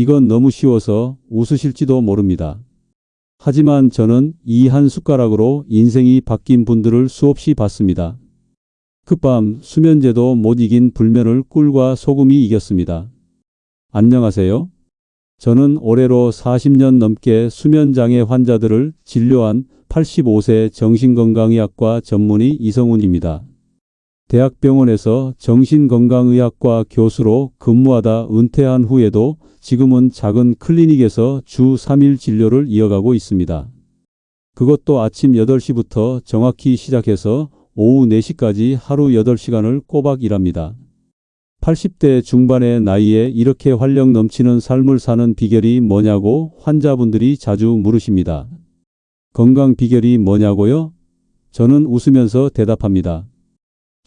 이건 너무 쉬워서 웃으실지도 모릅니다. 하지만 저는 이 한 숟가락으로 인생이 바뀐 분들을 수없이 봤습니다. 그밤 수면제도 못 이긴 불면을 꿀과 소금이 이겼습니다. 안녕하세요. 저는 올해로 40년 넘게 수면장애 환자들을 진료한 85세 정신건강의학과 전문의 이성훈입니다. 대학병원에서 정신건강의학과 교수로 근무하다 은퇴한 후에도 지금은 작은 클리닉에서 주 3일 진료를 이어가고 있습니다. 그것도 아침 8시부터 정확히 시작해서 오후 4시까지 하루 8시간을 꼬박 일합니다. 80대 중반의 나이에 이렇게 활력 넘치는 삶을 사는 비결이 뭐냐고 환자분들이 자주 물으십니다. 건강 비결이 뭐냐고요? 저는 웃으면서 대답합니다.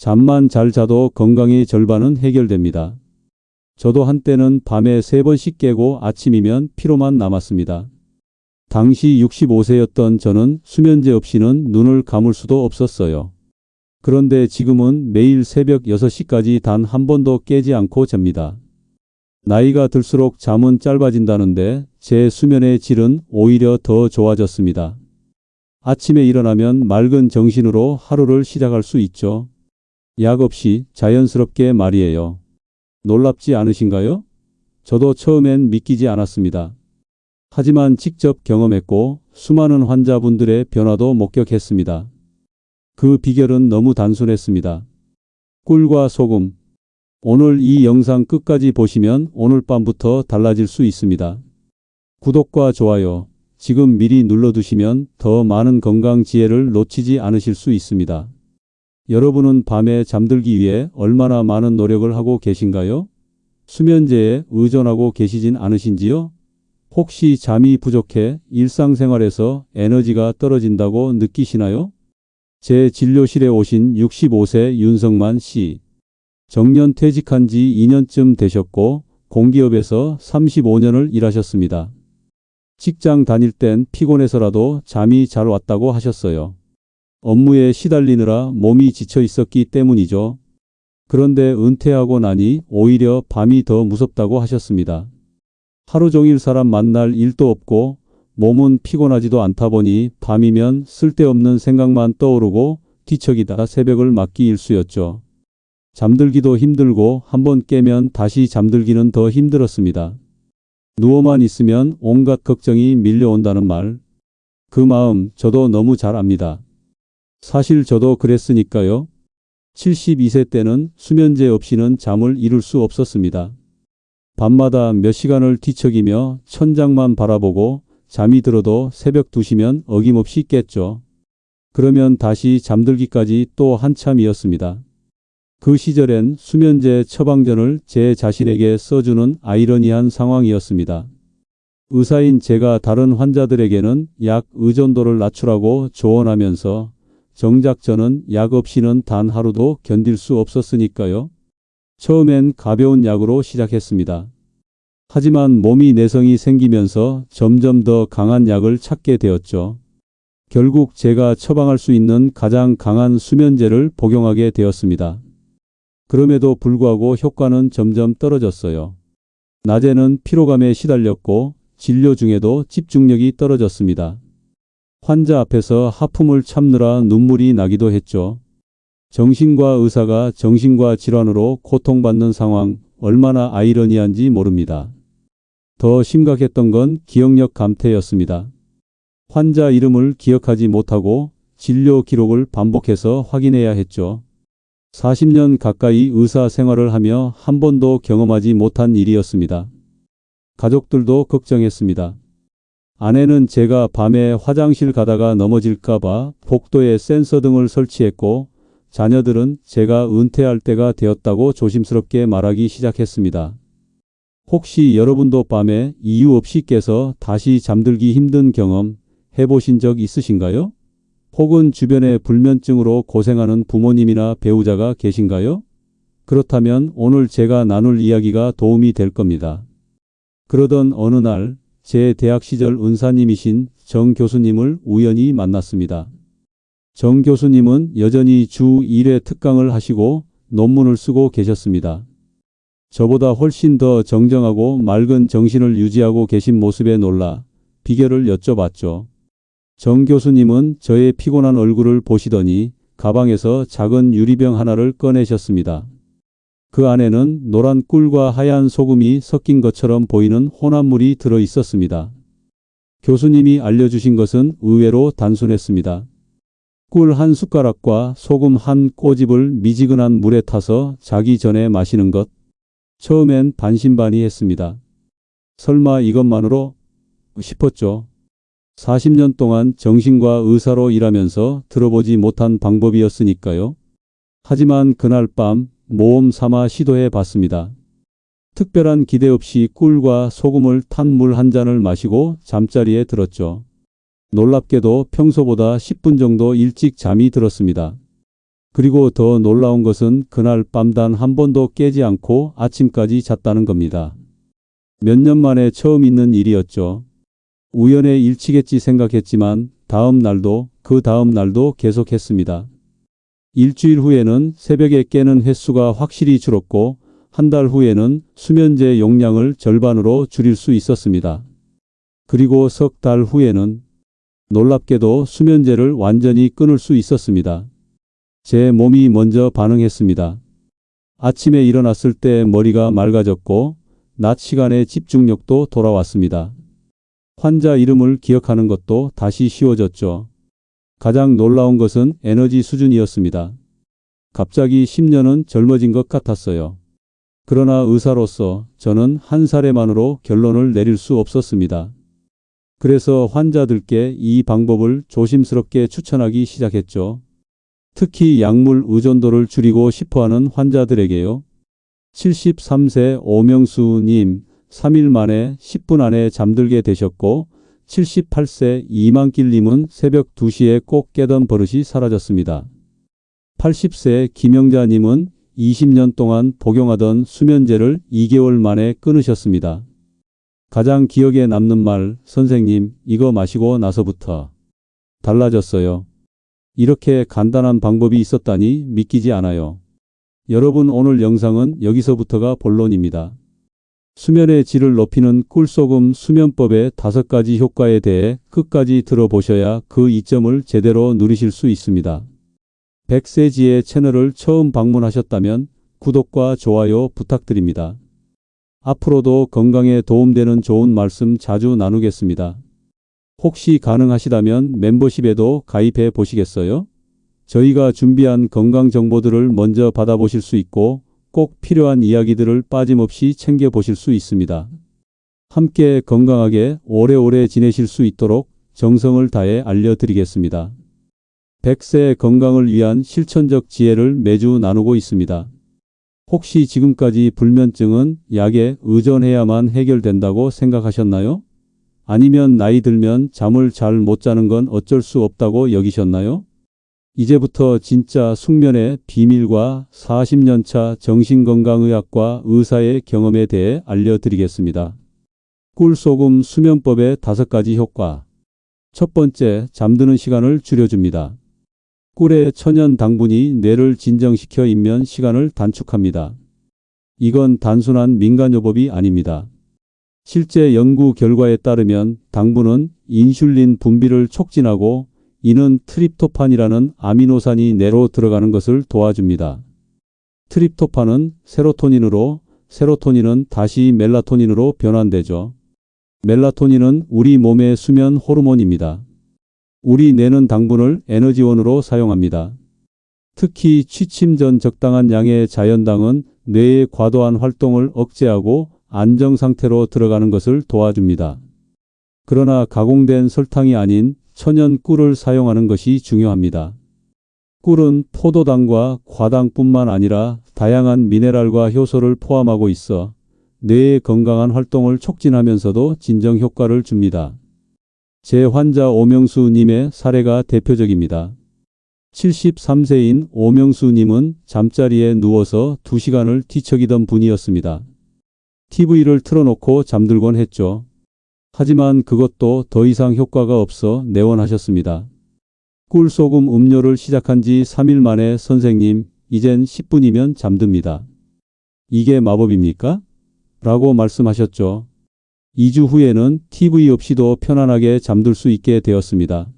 잠만 잘 자도 건강의 절반은 해결됩니다. 저도 한때는 밤에 3번씩 깨고 아침이면 피로만 남았습니다. 당시 65세였던 저는 수면제 없이는 눈을 감을 수도 없었어요. 그런데 지금은 매일 새벽 6시까지 단 한 번도 깨지 않고 잡니다. 나이가 들수록 잠은 짧아진다는데 제 수면의 질은 오히려 더 좋아졌습니다. 아침에 일어나면 맑은 정신으로 하루를 시작할 수 있죠. 약 없이 자연스럽게 말이에요. 놀랍지 않으신가요? 저도 처음엔 믿기지 않았습니다. 하지만 직접 경험했고 수많은 환자분들의 변화도 목격했습니다. 그 비결은 너무 단순했습니다. 꿀과 소금. 오늘 이 영상 끝까지 보시면 오늘 밤부터 달라질 수 있습니다. 구독과 좋아요, 지금 미리 눌러두시면 더 많은 건강 지혜를 놓치지 않으실 수 있습니다. 여러분은 밤에 잠들기 위해 얼마나 많은 노력을 하고 계신가요? 수면제에 의존하고 계시진 않으신지요? 혹시 잠이 부족해 일상생활에서 에너지가 떨어진다고 느끼시나요? 제 진료실에 오신 65세 윤성만 씨. 정년 퇴직한 지 2년쯤 되셨고 공기업에서 35년을 일하셨습니다. 직장 다닐 땐 피곤해서라도 잠이 잘 왔다고 하셨어요. 업무에 시달리느라 몸이 지쳐 있었기 때문이죠. 그런데 은퇴하고 나니 오히려 밤이 더 무섭다고 하셨습니다. 하루 종일 사람 만날 일도 없고 몸은 피곤하지도 않다 보니 밤이면 쓸데없는 생각만 떠오르고 뒤척이다 새벽을 맞기 일쑤였죠. 잠들기도 힘들고 한번 깨면 다시 잠들기는 더 힘들었습니다. 누워만 있으면 온갖 걱정이 밀려온다는 말. 그 마음 저도 너무 잘 압니다. 사실 저도 그랬으니까요. 72세 때는 수면제 없이는 잠을 이룰 수 없었습니다. 밤마다 몇 시간을 뒤척이며 천장만 바라보고 잠이 들어도 새벽 2시면 어김없이 깼죠. 그러면 다시 잠들기까지 또 한참이었습니다. 그 시절엔 수면제 처방전을 제 자신에게 써주는 아이러니한 상황이었습니다. 의사인 제가 다른 환자들에게는 약 의존도를 낮추라고 조언하면서 정작 저는 약 없이는 단 하루도 견딜 수 없었으니까요. 처음엔 가벼운 약으로 시작했습니다. 하지만 몸이 내성이 생기면서 점점 더 강한 약을 찾게 되었죠. 결국 제가 처방할 수 있는 가장 강한 수면제를 복용하게 되었습니다. 그럼에도 불구하고 효과는 점점 떨어졌어요. 낮에는 피로감에 시달렸고 진료 중에도 집중력이 떨어졌습니다. 환자 앞에서 하품을 참느라 눈물이 나기도 했죠. 정신과 의사가 정신과 질환으로 고통받는 상황 얼마나 아이러니한지 모릅니다. 더 심각했던 건 기억력 감퇴였습니다. 환자 이름을 기억하지 못하고 진료 기록을 반복해서 확인해야 했죠. 40년 가까이 의사 생활을 하며 한 번도 경험하지 못한 일이었습니다. 가족들도 걱정했습니다. 아내는 제가 밤에 화장실 가다가 넘어질까봐 복도에 센서 등을 설치했고 자녀들은 제가 은퇴할 때가 되었다고 조심스럽게 말하기 시작했습니다. 혹시 여러분도 밤에 이유 없이 깨서 다시 잠들기 힘든 경험 해보신 적 있으신가요? 혹은 주변에 불면증으로 고생하는 부모님이나 배우자가 계신가요? 그렇다면 오늘 제가 나눌 이야기가 도움이 될 겁니다. 그러던 어느 날 제 대학 시절 은사님이신 정 교수님을 우연히 만났습니다. 정 교수님은 여전히 주 1회 특강을 하시고 논문을 쓰고 계셨습니다. 저보다 훨씬 더 정정하고 맑은 정신을 유지하고 계신 모습에 놀라 비결을 여쭤봤죠. 정 교수님은 저의 피곤한 얼굴을 보시더니 가방에서 작은 유리병 하나를 꺼내셨습니다. 그 안에는 노란 꿀과 하얀 소금이 섞인 것처럼 보이는 혼합물이 들어 있었습니다. 교수님이 알려주신 것은 의외로 단순했습니다. 꿀 한 숟가락과 소금 한 꼬집을 미지근한 물에 타서 자기 전에 마시는 것. 처음엔 반신반의했습니다. 설마 이것만으로 싶었죠. 40년 동안 정신과 의사로 일하면서 들어보지 못한 방법이었으니까요. 하지만 그날 밤 모험 삼아 시도해 봤습니다. 특별한 기대 없이 꿀과 소금을 탄 물 한 잔을 마시고 잠자리에 들었죠. 놀랍게도 평소보다 10분 정도 일찍 잠이 들었습니다. 그리고 더 놀라운 것은 그날 밤 단 한 번도 깨지 않고 아침까지 잤다는 겁니다. 몇 년 만에 처음 있는 일이었죠. 우연의 일치겠지 생각했지만 다음 날도 그 다음 날도 계속했습니다. 일주일 후에는 새벽에 깨는 횟수가 확실히 줄었고 한 달 후에는 수면제 용량을 절반으로 줄일 수 있었습니다. 그리고 석 달 후에는 놀랍게도 수면제를 완전히 끊을 수 있었습니다. 제 몸이 먼저 반응했습니다. 아침에 일어났을 때 머리가 맑아졌고 낮 시간에 집중력도 돌아왔습니다. 환자 이름을 기억하는 것도 다시 쉬워졌죠. 가장 놀라운 것은 에너지 수준이었습니다. 갑자기 10년은 젊어진 것 같았어요. 그러나 의사로서 저는 한 사례만으로 결론을 내릴 수 없었습니다. 그래서 환자들께 이 방법을 조심스럽게 추천하기 시작했죠. 특히 약물 의존도를 줄이고 싶어 하는 환자들에게요. 73세 오명수님, 3일 만에 10분 안에 잠들게 되셨고, 78세 이만길님은 새벽 2시에 꼭 깨던 버릇이 사라졌습니다. 80세 김영자님은 20년 동안 복용하던 수면제를 2개월 만에 끊으셨습니다. 가장 기억에 남는 말, 선생님, 이거 마시고 나서부터 달라졌어요. 이렇게 간단한 방법이 있었다니 믿기지 않아요. 여러분 오늘 영상은 여기서부터가 본론입니다. 수면의 질을 높이는 꿀소금 수면법의 다섯 가지 효과에 대해 끝까지 들어보셔야 그 이점을 제대로 누리실 수 있습니다. 백세지의 채널을 처음 방문하셨다면 구독과 좋아요 부탁드립니다. 앞으로도 건강에 도움되는 좋은 말씀 자주 나누겠습니다. 혹시 가능하시다면 멤버십에도 가입해 보시겠어요? 저희가 준비한 건강 정보들을 먼저 받아보실 수 있고 꼭 필요한 이야기들을 빠짐없이 챙겨 보실 수 있습니다. 함께 건강하게 오래오래 지내실 수 있도록 정성을 다해 알려드리겠습니다. 100세 건강을 위한 실천적 지혜를 매주 나누고 있습니다. 혹시 지금까지 불면증은 약에 의존해야만 해결된다고 생각하셨나요? 아니면 나이 들면 잠을 잘 못 자는 건 어쩔 수 없다고 여기셨나요? 이제부터 진짜 숙면의 비밀과 40년차 정신건강의학과 의사의 경험에 대해 알려드리겠습니다. 꿀소금 수면법의 다섯 가지 효과. 첫 번째, 잠드는 시간을 줄여줍니다. 꿀의 천연 당분이 뇌를 진정시켜 입면 시간을 단축합니다. 이건 단순한 민간요법이 아닙니다. 실제 연구 결과에 따르면 당분은 인슐린 분비를 촉진하고 이는 트립토판이라는 아미노산이 뇌로 들어가는 것을 도와줍니다. 트립토판은 세로토닌으로, 세로토닌은 다시 멜라토닌으로 변환되죠. 멜라토닌은 우리 몸의 수면 호르몬입니다. 우리 뇌는 당분을 에너지원으로 사용합니다. 특히 취침 전 적당한 양의 자연당은 뇌의 과도한 활동을 억제하고 안정 상태로 들어가는 것을 도와줍니다. 그러나 가공된 설탕이 아닌 천연 꿀을 사용하는 것이 중요합니다. 꿀은 포도당과 과당뿐만 아니라 다양한 미네랄과 효소를 포함하고 있어 뇌의 건강한 활동을 촉진하면서도 진정 효과를 줍니다. 제 환자 오명수님의 사례가 대표적입니다. 73세인 오명수님은 잠자리에 누워서 2시간을 뒤척이던 분이었습니다. TV를 틀어놓고 잠들곤 했죠. 하지만 그것도 더 이상 효과가 없어 내원하셨습니다. 꿀소금 음료를 시작한 지 3일 만에 선생님, 이젠 10분이면 잠듭니다. 이게 마법입니까? 라고 말씀하셨죠. 2주 후에는 TV 없이도 편안하게 잠들 수 있게 되었습니다.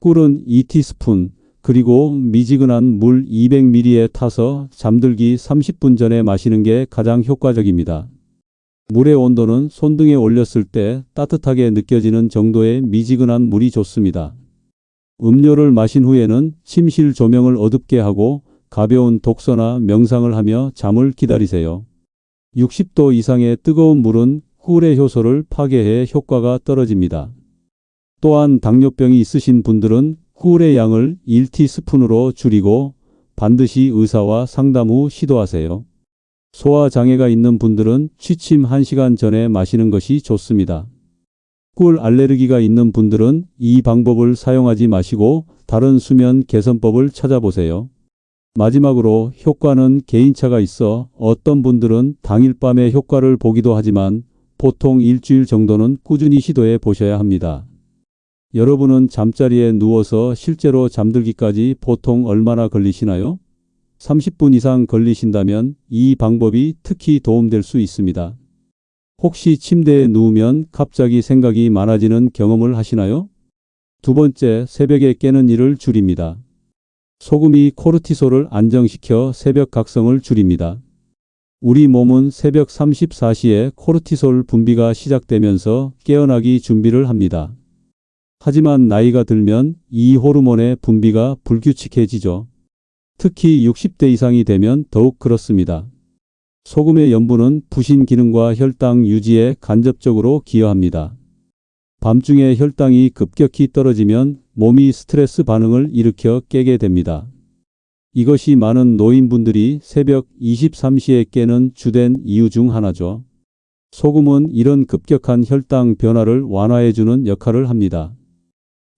꿀은 2티스푼, 그리고 미지근한 물 200ml에 타서 잠들기 30분 전에 마시는 게 가장 효과적입니다. 물의 온도는 손등에 올렸을 때 따뜻하게 느껴지는 정도의 미지근한 물이 좋습니다. 음료를 마신 후에는 침실 조명을 어둡게 하고 가벼운 독서나 명상을 하며 잠을 기다리세요. 60도 이상의 뜨거운 물은 꿀의 효소를 파괴해 효과가 떨어집니다. 또한 당뇨병이 있으신 분들은 꿀의 양을 1티스푼으로 줄이고 반드시 의사와 상담 후 시도하세요. 소화 장애가 있는 분들은 취침 1시간 전에 마시는 것이 좋습니다. 꿀 알레르기가 있는 분들은 이 방법을 사용하지 마시고 다른 수면 개선법을 찾아보세요. 마지막으로 효과는 개인차가 있어 어떤 분들은 당일 밤에 효과를 보기도 하지만 보통 일주일 정도는 꾸준히 시도해 보셔야 합니다. 여러분은 잠자리에 누워서 실제로 잠들기까지 보통 얼마나 걸리시나요? 30분 이상 걸리신다면 이 방법이 특히 도움될 수 있습니다. 혹시 침대에 누우면 갑자기 생각이 많아지는 경험을 하시나요? 두 번째, 새벽에 깨는 일을 줄입니다. 소금이 코르티솔을 안정시켜 새벽 각성을 줄입니다. 우리 몸은 새벽 34시에 코르티솔 분비가 시작되면서 깨어나기 준비를 합니다. 하지만 나이가 들면 이 호르몬의 분비가 불규칙해지죠. 특히 60대 이상이 되면 더욱 그렇습니다. 소금의 염분은 부신 기능과 혈당 유지에 간접적으로 기여합니다. 밤중에 혈당이 급격히 떨어지면 몸이 스트레스 반응을 일으켜 깨게 됩니다. 이것이 많은 노인분들이 새벽 23시에 깨는 주된 이유 중 하나죠. 소금은 이런 급격한 혈당 변화를 완화해주는 역할을 합니다.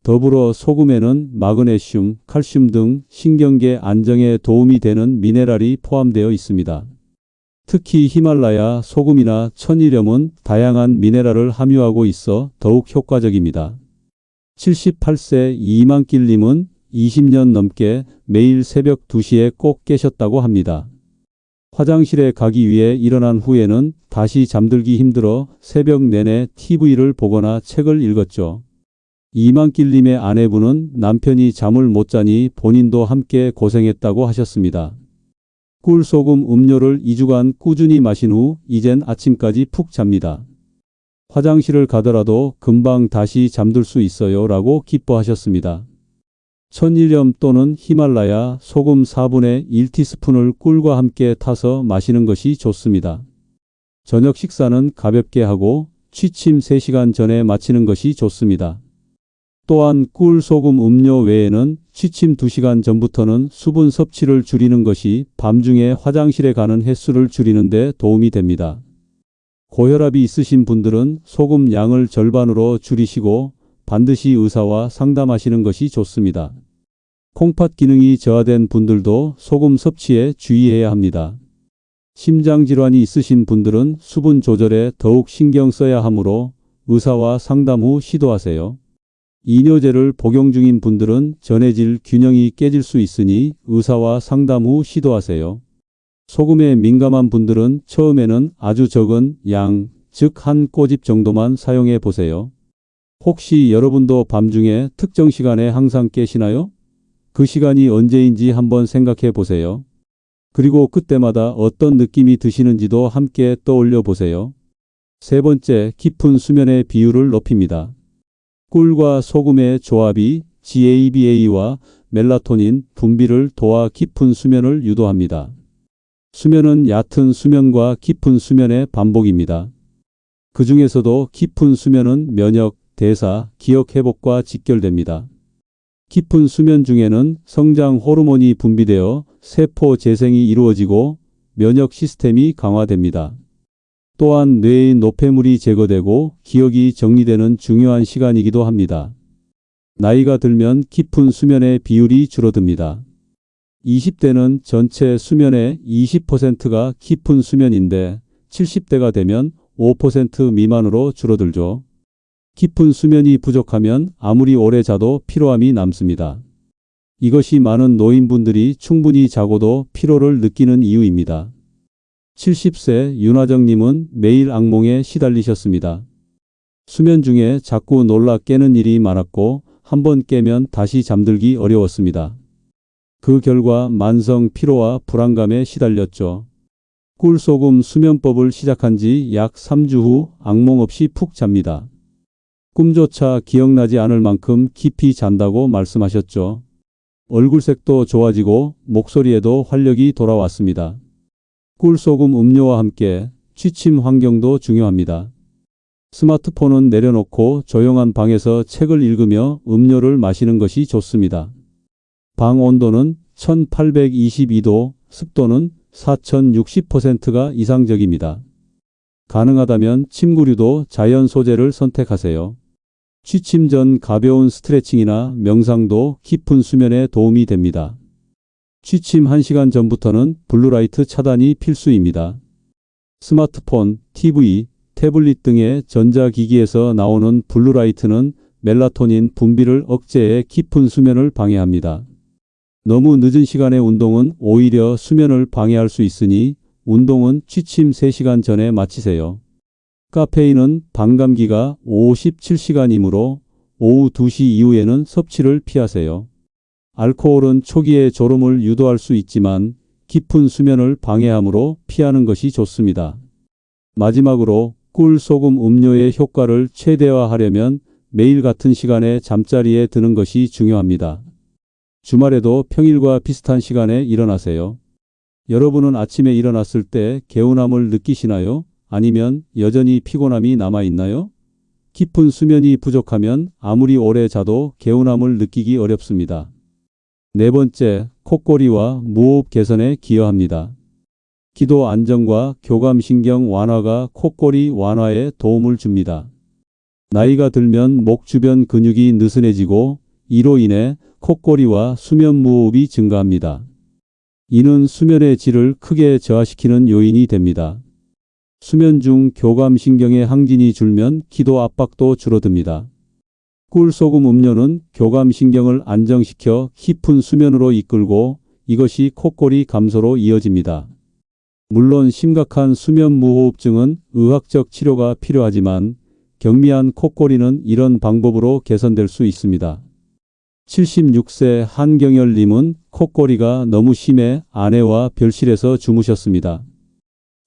더불어 소금에는 마그네슘, 칼슘 등 신경계 안정에 도움이 되는 미네랄이 포함되어 있습니다. 특히 히말라야 소금이나 천일염은 다양한 미네랄을 함유하고 있어 더욱 효과적입니다. 78세 이만길님은 20년 넘게 매일 새벽 2시에 꼭 깨셨다고 합니다. 화장실에 가기 위해 일어난 후에는 다시 잠들기 힘들어 새벽 내내 TV를 보거나 책을 읽었죠. 이만길님의 아내분은 남편이 잠을 못 자니 본인도 함께 고생했다고 하셨습니다. 꿀소금 음료를 2주간 꾸준히 마신 후 이젠 아침까지 푹 잡니다. 화장실을 가더라도 금방 다시 잠들 수 있어요 라고 기뻐하셨습니다. 천일염 또는 히말라야 소금 4분의 1티스푼을 꿀과 함께 타서 마시는 것이 좋습니다. 저녁 식사는 가볍게 하고 취침 3시간 전에 마치는 것이 좋습니다. 또한 꿀 소금 음료 외에는 취침 2시간 전부터는 수분 섭취를 줄이는 것이 밤중에 화장실에 가는 횟수를 줄이는 데 도움이 됩니다. 고혈압이 있으신 분들은 소금 양을 절반으로 줄이시고 반드시 의사와 상담하시는 것이 좋습니다. 콩팥 기능이 저하된 분들도 소금 섭취에 주의해야 합니다. 심장 질환이 있으신 분들은 수분 조절에 더욱 신경 써야 하므로 의사와 상담 후 시도하세요. 이뇨제를 복용 중인 분들은 전해질 균형이 깨질 수 있으니 의사와 상담 후 시도하세요. 소금에 민감한 분들은 처음에는 아주 적은 양, 즉 한 꼬집 정도만 사용해 보세요. 혹시 여러분도 밤중에 특정 시간에 항상 깨시나요? 그 시간이 언제인지 한번 생각해 보세요. 그리고 그때마다 어떤 느낌이 드시는지도 함께 떠올려 보세요. 세 번째, 깊은 수면의 비율을 높입니다. 꿀과 소금의 조합이 GABA와 멜라토닌 분비를 도와 깊은 수면을 유도합니다. 수면은 얕은 수면과 깊은 수면의 반복입니다. 그 중에서도 깊은 수면은 면역, 대사, 기억 회복과 직결됩니다. 깊은 수면 중에는 성장 호르몬이 분비되어 세포 재생이 이루어지고 면역 시스템이 강화됩니다. 또한 뇌의 노폐물이 제거되고 기억이 정리되는 중요한 시간이기도 합니다. 나이가 들면 깊은 수면의 비율이 줄어듭니다. 20대는 전체 수면의 20%가 깊은 수면인데 70대가 되면 5% 미만으로 줄어들죠. 깊은 수면이 부족하면 아무리 오래 자도 피로함이 남습니다. 이것이 많은 노인분들이 충분히 자고도 피로를 느끼는 이유입니다. 70세 윤화정님은 매일 악몽에 시달리셨습니다. 수면 중에 자꾸 놀라 깨는 일이 많았고 한 번 깨면 다시 잠들기 어려웠습니다. 그 결과 만성 피로와 불안감에 시달렸죠. 꿀소금 수면법을 시작한 지 약 3주 후 악몽 없이 푹 잡니다. 꿈조차 기억나지 않을 만큼 깊이 잔다고 말씀하셨죠. 얼굴색도 좋아지고 목소리에도 활력이 돌아왔습니다. 꿀소금 음료와 함께 취침 환경도 중요합니다. 스마트폰은 내려놓고 조용한 방에서 책을 읽으며 음료를 마시는 것이 좋습니다. 방 온도는 1822도, 습도는 4060%가 이상적입니다. 가능하다면 침구류도 자연 소재를 선택하세요. 취침 전 가벼운 스트레칭이나 명상도 깊은 수면에 도움이 됩니다. 취침 1시간 전부터는 블루라이트 차단이 필수입니다. 스마트폰, TV, 태블릿 등의 전자기기에서 나오는 블루라이트는 멜라토닌 분비를 억제해 깊은 수면을 방해합니다. 너무 늦은 시간의 운동은 오히려 수면을 방해할 수 있으니 운동은 취침 3시간 전에 마치세요. 카페인은 반감기가 57시간이므로 오후 2시 이후에는 섭취를 피하세요. 알코올은 초기에 졸음을 유도할 수 있지만 깊은 수면을 방해하므로 피하는 것이 좋습니다. 마지막으로 꿀 소금 음료의 효과를 최대화하려면 매일 같은 시간에 잠자리에 드는 것이 중요합니다. 주말에도 평일과 비슷한 시간에 일어나세요. 여러분은 아침에 일어났을 때 개운함을 느끼시나요? 아니면 여전히 피곤함이 남아 있나요? 깊은 수면이 부족하면 아무리 오래 자도 개운함을 느끼기 어렵습니다. 네 번째, 콧꼬리와 무호흡 개선에 기여합니다. 기도 안정과 교감신경 완화가 콧꼬리 완화에 도움을 줍니다. 나이가 들면 목 주변 근육이 느슨해지고 이로 인해 콧꼬리와 수면 무호흡이 증가합니다. 이는 수면의 질을 크게 저하시키는 요인이 됩니다. 수면 중 교감신경의 항진이 줄면 기도 압박도 줄어듭니다. 꿀소금 음료는 교감신경을 안정시켜 깊은 수면으로 이끌고 이것이 콧꼬리 감소로 이어집니다. 물론 심각한 수면 무호흡증은 의학적 치료가 필요하지만 경미한 콧꼬리는 이런 방법으로 개선될 수 있습니다. 76세 한경열님은 콧꼬리가 너무 심해 아내와 별실에서 주무셨습니다.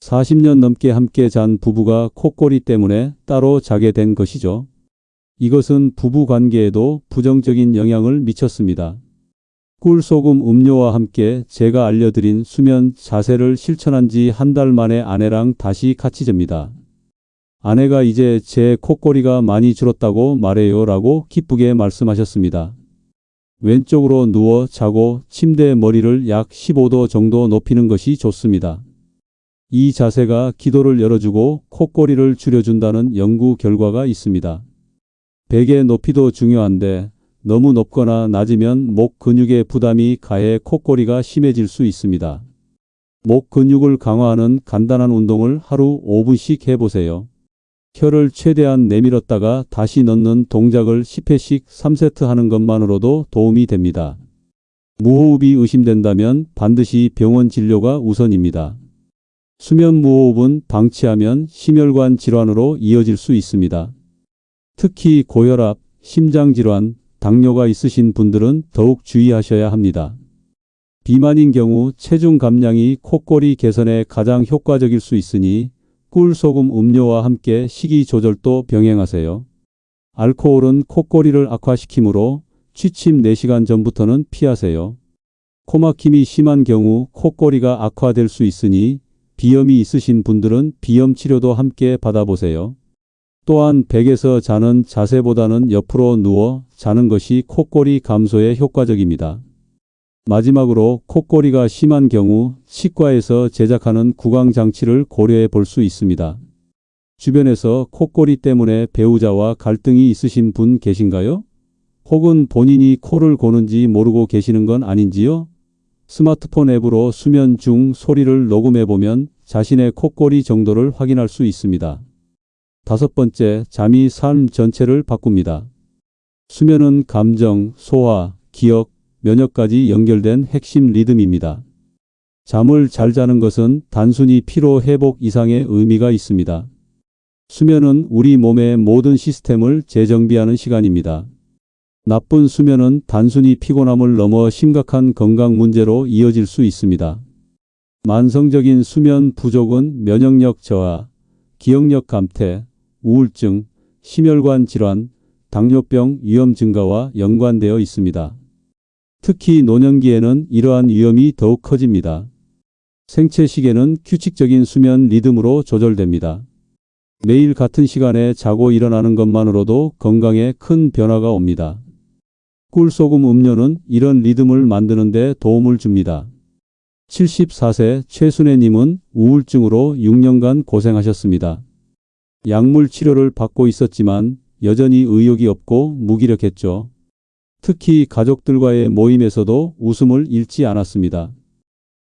40년 넘게 함께 잔 부부가 콧꼬리 때문에 따로 자게 된 것이죠. 이것은 부부 관계에도 부정적인 영향을 미쳤습니다. 꿀소금 음료와 함께 제가 알려드린 수면 자세를 실천한 지 한 달 만에 아내랑 다시 같이 잡니다. 아내가 이제 제 콧꼬리가 많이 줄었다고 말해요 라고 기쁘게 말씀하셨습니다. 왼쪽으로 누워 자고 침대 머리를 약 15도 정도 높이는 것이 좋습니다. 이 자세가 기도를 열어주고 콧꼬리를 줄여준다는 연구 결과가 있습니다. 베개 높이도 중요한데 너무 높거나 낮으면 목 근육의 부담이 가해 콧꼬리가 심해질 수 있습니다. 목 근육을 강화하는 간단한 운동을 하루 5분씩 해보세요. 혀를 최대한 내밀었다가 다시 넣는 동작을 10회씩 3세트 하는 것만으로도 도움이 됩니다. 무호흡이 의심된다면 반드시 병원 진료가 우선입니다. 수면 무호흡은 방치하면 심혈관 질환으로 이어질 수 있습니다. 특히 고혈압, 심장질환, 당뇨가 있으신 분들은 더욱 주의하셔야 합니다. 비만인 경우 체중 감량이 콧꼬리 개선에 가장 효과적일 수 있으니 꿀 소금 음료와 함께 식이 조절도 병행하세요. 알코올은 콧꼬리를 악화시키므로 취침 4시간 전부터는 피하세요. 코막힘이 심한 경우 콧꼬리가 악화될 수 있으니 비염이 있으신 분들은 비염 치료도 함께 받아보세요. 또한 백에서 자는 자세보다는 옆으로 누워 자는 것이 콧꼬리 감소에 효과적입니다. 마지막으로 콧꼬리가 심한 경우 치과에서 제작하는 구강 장치를 고려해 볼 수 있습니다. 주변에서 콧꼬리 때문에 배우자와 갈등이 있으신 분 계신가요? 혹은 본인이 코를 고는지 모르고 계시는 건 아닌지요? 스마트폰 앱으로 수면 중 소리를 녹음해 보면 자신의 콧꼬리 정도를 확인할 수 있습니다. 다섯 번째, 잠이 삶 전체를 바꿉니다. 수면은 감정, 소화, 기억, 면역까지 연결된 핵심 리듬입니다. 잠을 잘 자는 것은 단순히 피로 회복 이상의 의미가 있습니다. 수면은 우리 몸의 모든 시스템을 재정비하는 시간입니다. 나쁜 수면은 단순히 피곤함을 넘어 심각한 건강 문제로 이어질 수 있습니다. 만성적인 수면 부족은 면역력 저하, 기억력 감퇴, 우울증, 심혈관 질환, 당뇨병 위험 증가와 연관되어 있습니다. 특히 노년기에는 이러한 위험이 더욱 커집니다. 생체 시계는 규칙적인 수면 리듬으로 조절됩니다. 매일 같은 시간에 자고 일어나는 것만으로도 건강에 큰 변화가 옵니다. 꿀소금 음료는 이런 리듬을 만드는 데 도움을 줍니다. 74세 최순애님은 우울증으로 6년간 고생하셨습니다. 약물 치료를 받고 있었지만 여전히 의욕이 없고 무기력했죠. 특히 가족들과의 모임에서도 웃음을 잃지 않았습니다.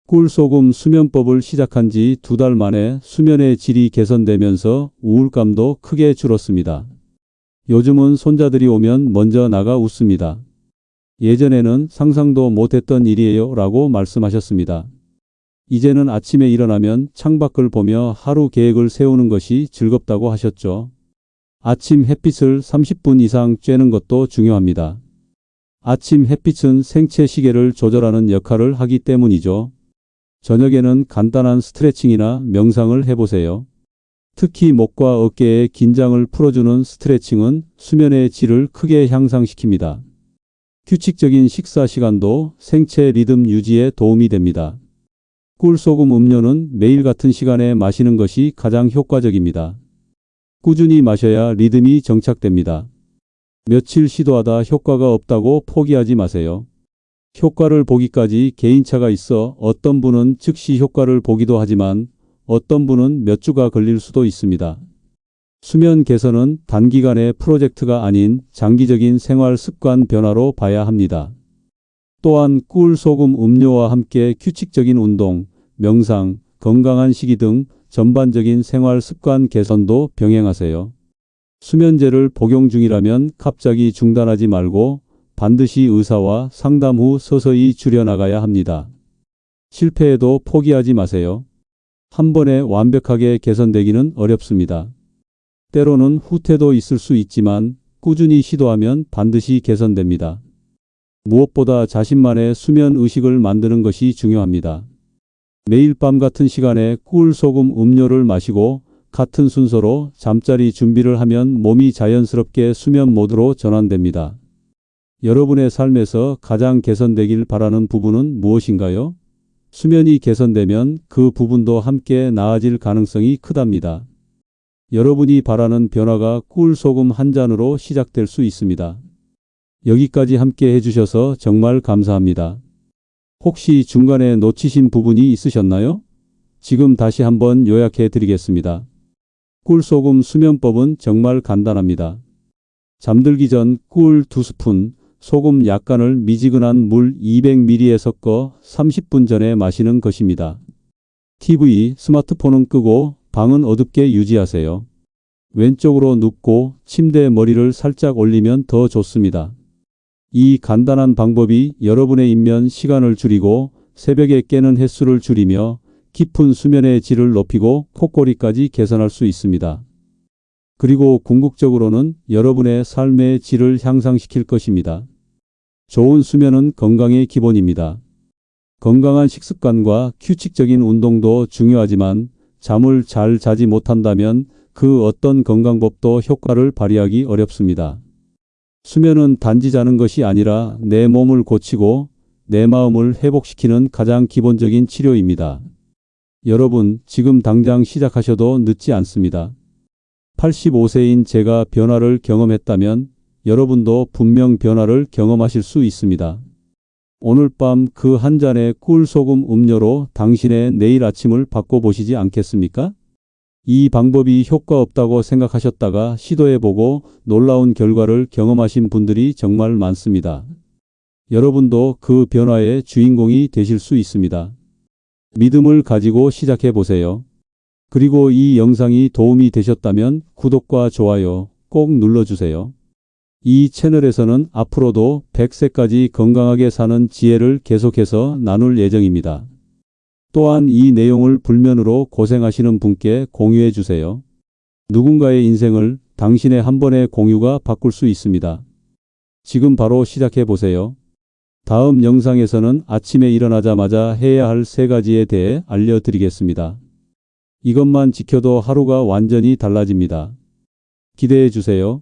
꿀소금 수면법을 시작한 지 두 달 만에 수면의 질이 개선되면서 우울감도 크게 줄었습니다. 요즘은 손자들이 오면 먼저 나가 웃습니다. 예전에는 상상도 못했던 일이에요 라고 말씀하셨습니다. 이제는 아침에 일어나면 창밖을 보며 하루 계획을 세우는 것이 즐겁다고 하셨죠. 아침 햇빛을 30분 이상 쬐는 것도 중요합니다. 아침 햇빛은 생체 시계를 조절하는 역할을 하기 때문이죠. 저녁에는 간단한 스트레칭이나 명상을 해보세요. 특히 목과 어깨의 긴장을 풀어주는 스트레칭은 수면의 질을 크게 향상시킵니다. 규칙적인 식사 시간도 생체 리듬 유지에 도움이 됩니다. 꿀소금 음료는 매일 같은 시간에 마시는 것이 가장 효과적입니다. 꾸준히 마셔야 리듬이 정착됩니다. 며칠 시도하다 효과가 없다고 포기하지 마세요. 효과를 보기까지 개인차가 있어 어떤 분은 즉시 효과를 보기도 하지만 어떤 분은 몇 주가 걸릴 수도 있습니다. 수면 개선은 단기간의 프로젝트가 아닌 장기적인 생활 습관 변화로 봐야 합니다. 또한 꿀 소금 음료와 함께 규칙적인 운동, 명상, 건강한 식이 등 전반적인 생활 습관 개선도 병행하세요. 수면제를 복용 중이라면 갑자기 중단하지 말고 반드시 의사와 상담 후 서서히 줄여나가야 합니다. 실패해도 포기하지 마세요. 한 번에 완벽하게 개선되기는 어렵습니다. 때로는 후퇴도 있을 수 있지만 꾸준히 시도하면 반드시 개선됩니다. 무엇보다 자신만의 수면 의식을 만드는 것이 중요합니다. 매일 밤 같은 시간에 꿀 소금 음료를 마시고 같은 순서로 잠자리 준비를 하면 몸이 자연스럽게 수면 모드로 전환됩니다. 여러분의 삶에서 가장 개선되길 바라는 부분은 무엇인가요? 수면이 개선되면 그 부분도 함께 나아질 가능성이 크답니다. 여러분이 바라는 변화가 꿀 소금 한 잔으로 시작될 수 있습니다. 여기까지 함께 해주셔서 정말 감사합니다. 혹시 중간에 놓치신 부분이 있으셨나요? 지금 다시 한번 요약해 드리겠습니다. 꿀소금 수면법은 정말 간단합니다. 잠들기 전 꿀 2스푼, 소금 약간을 미지근한 물 200ml에 섞어 30분 전에 마시는 것입니다. TV, 스마트폰은 끄고 방은 어둡게 유지하세요. 왼쪽으로 눕고 침대에 머리를 살짝 올리면 더 좋습니다. 이 간단한 방법이 여러분의 입면 시간을 줄이고 새벽에 깨는 횟수를 줄이며 깊은 수면의 질을 높이고 콧골이까지 개선할 수 있습니다. 그리고 궁극적으로는 여러분의 삶의 질을 향상시킬 것입니다. 좋은 수면은 건강의 기본입니다. 건강한 식습관과 규칙적인 운동도 중요하지만 잠을 잘 자지 못한다면 그 어떤 건강법도 효과를 발휘하기 어렵습니다. 수면은 단지 자는 것이 아니라 내 몸을 고치고 내 마음을 회복시키는 가장 기본적인 치료입니다. 여러분, 지금 당장 시작하셔도 늦지 않습니다. 85세인 제가 변화를 경험했다면 여러분도 분명 변화를 경험하실 수 있습니다. 오늘 밤 그 한 잔의 꿀소금 음료로 당신의 내일 아침을 바꿔보시지 않겠습니까? 이 방법이 효과 없다고 생각하셨다가 시도해보고 놀라운 결과를 경험하신 분들이 정말 많습니다. 여러분도 그 변화의 주인공이 되실 수 있습니다. 믿음을 가지고 시작해 보세요. 그리고 이 영상이 도움이 되셨다면 구독과 좋아요 꼭 눌러주세요. 이 채널에서는 앞으로도 100세까지 건강하게 사는 지혜를 계속해서 나눌 예정입니다. 또한 이 내용을 불면으로 고생하시는 분께 공유해 주세요. 누군가의 인생을 당신의 한 번의 공유가 바꿀 수 있습니다. 지금 바로 시작해 보세요. 다음 영상에서는 아침에 일어나자마자 해야 할 세 가지에 대해 알려드리겠습니다. 이것만 지켜도 하루가 완전히 달라집니다. 기대해 주세요.